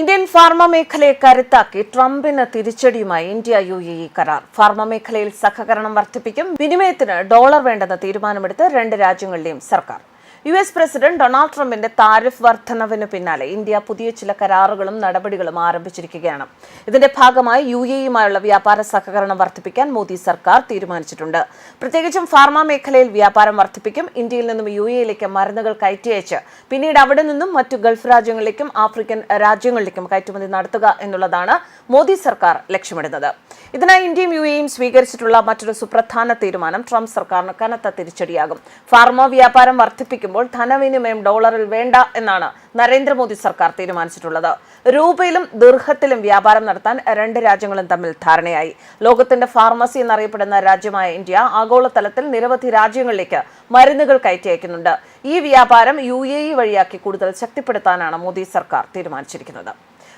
Indian pharma മേഖലയെ കരുത്താക്കി ട്രംപിന് തിരിച്ചടിയുമായി ഇന്ത്യ യു എ ഇ കരാർ. ഫാർമ മേഖലയിൽ സഹകരണം വർദ്ധിപ്പിക്കും വിനിമയത്തിന് ഡോളർ വേണ്ടെന്ന തീരുമാനമെടുത്ത് രണ്ട് രാജ്യങ്ങളിലെയും സർക്കാർ. യു എസ് പ്രസിഡന്റ് ഡൊണാൾഡ് ട്രംപിന്റെ താരിഫ് വർധനവിന് പിന്നാലെ ഇന്ത്യ പുതിയ ചില കരാറുകളും നടപടികളും ആരംഭിച്ചിരിക്കുകയാണ്. ഇതിന്റെ ഭാഗമായി യു എയുമായുള്ള വ്യാപാര സഹകരണം വർദ്ധിപ്പിക്കാൻ മോദി സർക്കാർ തീരുമാനിച്ചിട്ടുണ്ട്. പ്രത്യേകിച്ചും ഫാർമ മേഖലയിൽ വ്യാപാരം വർദ്ധിപ്പിക്കും ഇന്ത്യയിൽ നിന്നും യു എയിലേക്ക് മരുന്നുകൾ കയറ്റി അയച്ച് പിന്നീട് അവിടെ നിന്നും മറ്റു ഗൾഫ് രാജ്യങ്ങളിലേക്കും ആഫ്രിക്കൻ രാജ്യങ്ങളിലേക്കും കയറ്റുമതി നടത്തുക എന്നുള്ളതാണ് മോദി സർക്കാർ ലക്ഷ്യമിടുന്നത്. ഇതിനായി ഇന്ത്യയും യു എയും സ്വീകരിച്ചിട്ടുള്ള മറ്റൊരു സുപ്രധാന തീരുമാനം ട്രംപ് സർക്കാരിന് കനത്ത തിരിച്ചടിയാകും. ഫാർമ വ്യാപാരം വർദ്ധിപ്പിക്കുമ്പോൾ ധനവിനിമയം ഡോളറിൽ വേണ്ട എന്നാണ് നരേന്ദ്രമോദി സർക്കാർ തീരുമാനിച്ചിട്ടുള്ളത്. രൂപയിലും ദീർഘത്തിലും വ്യാപാരം നടത്താൻ രണ്ട് രാജ്യങ്ങളും തമ്മിൽ ധാരണയായി. ലോകത്തിന്റെ ഫാർമസി എന്നറിയപ്പെടുന്ന രാജ്യമായ ഇന്ത്യ ആഗോളതലത്തിൽ നിരവധി രാജ്യങ്ങളിലേക്ക് മരുന്നുകൾ കയറ്റി അയക്കുന്നുണ്ട് ഈ വ്യാപാരം യു എ ഇ വഴിയാക്കി കൂടുതൽ ശക്തിപ്പെടുത്താനാണ് മോദി സർക്കാർ തീരുമാനിച്ചിരിക്കുന്നത്.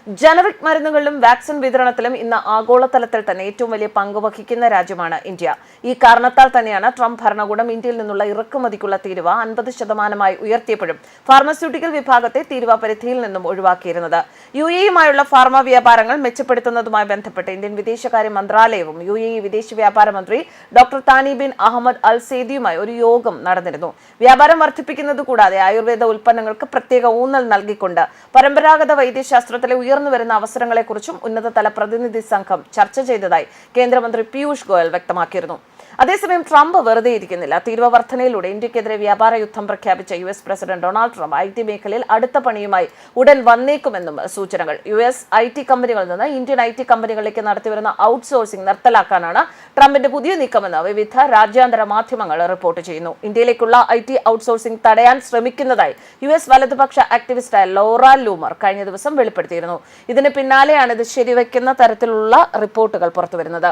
ജനറിക് മരുന്നുകളിലും വാക്സിൻ വിതരണത്തിലും ഇന്ന് ആഗോളതലത്തിൽ തന്നെ ഏറ്റവും വലിയ പങ്ക് വഹിക്കുന്ന രാജ്യമാണ് ഇന്ത്യ. ഈ കാരണത്താൽ തന്നെയാണ് ട്രംപ് ഭരണകൂടം ഇന്ത്യയിൽ നിന്നുള്ള ഇറക്കുമതിക്കുള്ള തീരുവ അൻപത് ശതമാനമായി ഉയർത്തിയപ്പോഴും ഫാർമസ്യൂട്ടിക്കൽ വിഭാഗത്തെ തീരുവ പരിധിയിൽ നിന്നും ഒഴിവാക്കിയിരുന്നത്. യു എയുമായുള്ള ഫാർമ വ്യാപാരങ്ങൾ മെച്ചപ്പെടുത്തുന്നതുമായി ബന്ധപ്പെട്ട് ഇന്ത്യൻ വിദേശകാര്യ മന്ത്രാലയവും യു എ വിദേശ വ്യാപാര മന്ത്രി doctor Thani bin Ahmed Al സെയ്ദിയുമായി ഒരു യോഗം നടന്നിരുന്നു. വ്യാപാരം വർദ്ധിപ്പിക്കുന്നത് കൂടാതെ ആയുർവേദ ഉൽപ്പന്നങ്ങൾക്ക് പ്രത്യേക ഊന്നൽ നൽകിക്കൊണ്ട് പരമ്പരാഗത വൈദ്യശാസ്ത്രത്തിലെ ഉയർന്നു വരുന്ന അവസരങ്ങളെക്കുറിച്ചും ഉന്നതതല പ്രതിനിധി സംഘം ചർച്ച ചെയ്തതായി കേന്ദ്രമന്ത്രി പീയൂഷ് ഗോയൽ വ്യക്തമാക്കിയിരുന്നു. അതേസമയം ട്രംപ് വെറുതെ ഇരിക്കുന്നില്ല. തീരുവ വർധനയിലൂടെ ഇന്ത്യക്കെതിരെ വ്യാപാര യുദ്ധം പ്രഖ്യാപിച്ച U S president Donald Trump I T മേഖലയിൽ അടുത്ത പണിയുമായി ഉടൻ വന്നേക്കുമെന്നും സൂചനകൾ. യു എസ് ഐ ടി കമ്പനികളിൽ നിന്ന് ഇന്ത്യൻ ഐ ടി കമ്പനികളിലേക്ക് നടത്തിവരുന്ന ഔട്ട്സോഴ്സിംഗ് നിർത്തലാക്കാനാണ് ട്രംപിന്റെ പുതിയ നീക്കമെന്ന് വിവിധ രാജ്യാന്തര മാധ്യമങ്ങൾ റിപ്പോർട്ട് ചെയ്യുന്നു. ഇന്ത്യയിലേക്കുള്ള ഐ ടി ഔട്ട്സോഴ്സിംഗ് തടയാൻ ശ്രമിക്കുന്നതായി യു എസ് വലതുപക്ഷ ആക്ടിവിസ്റ്റായ ലോറ ലൂമർ കഴിഞ്ഞ ദിവസം വെളിപ്പെടുത്തിയിരുന്നു. ഇതിന് പിന്നാലെയാണ് ഇത് ശരിവയ്ക്കുന്ന തരത്തിലുള്ള റിപ്പോർട്ടുകൾ പുറത്തുവരുന്നത്.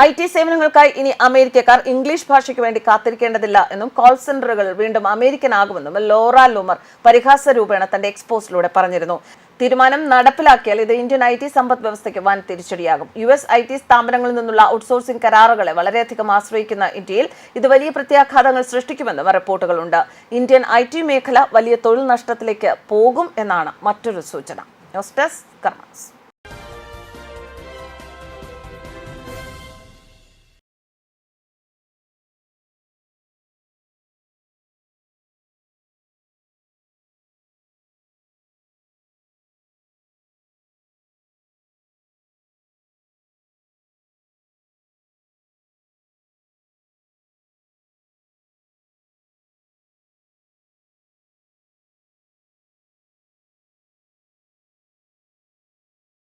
ഐ ടി സേവനങ്ങൾക്കായി ഇനി അമേരിക്കക്കാർ ഇംഗ്ലീഷ് ഭാഷയ്ക്ക് വേണ്ടി കാത്തിരിക്കേണ്ടതില്ല എന്നും കോൾ സെന്ററുകൾ വീണ്ടും അമേരിക്കൻ ആകുമെന്നും ലോറ ലൂമർ പരിഹാസ രൂപേണ തന്റെ എക്സ്പോസിലൂടെ പറഞ്ഞിരുന്നു. തീരുമാനം നടപ്പിലാക്കിയാൽ ഇത് ഇന്ത്യൻ ഐ ടി സമ്പദ് വ്യവസ്ഥയ്ക്ക് വൻ തിരിച്ചടിയാകും. യു എസ് ഐ ടി സ്ഥാപനങ്ങളിൽ നിന്നുള്ള ഔട്ട്സോഴ്സിംഗ് കരാറുകളെ വളരെയധികം ആശ്രയിക്കുന്ന ഇന്ത്യയിൽ ഇത് വലിയ പ്രത്യാഘാതങ്ങൾ സൃഷ്ടിക്കുമെന്നും റിപ്പോർട്ടുകളുണ്ട്. ഇന്ത്യൻ ഐ ടി മേഖല വലിയ തൊഴിൽ നഷ്ടത്തിലേക്ക് പോകും എന്നാണ് മറ്റൊരു സൂചന. News desk karmas.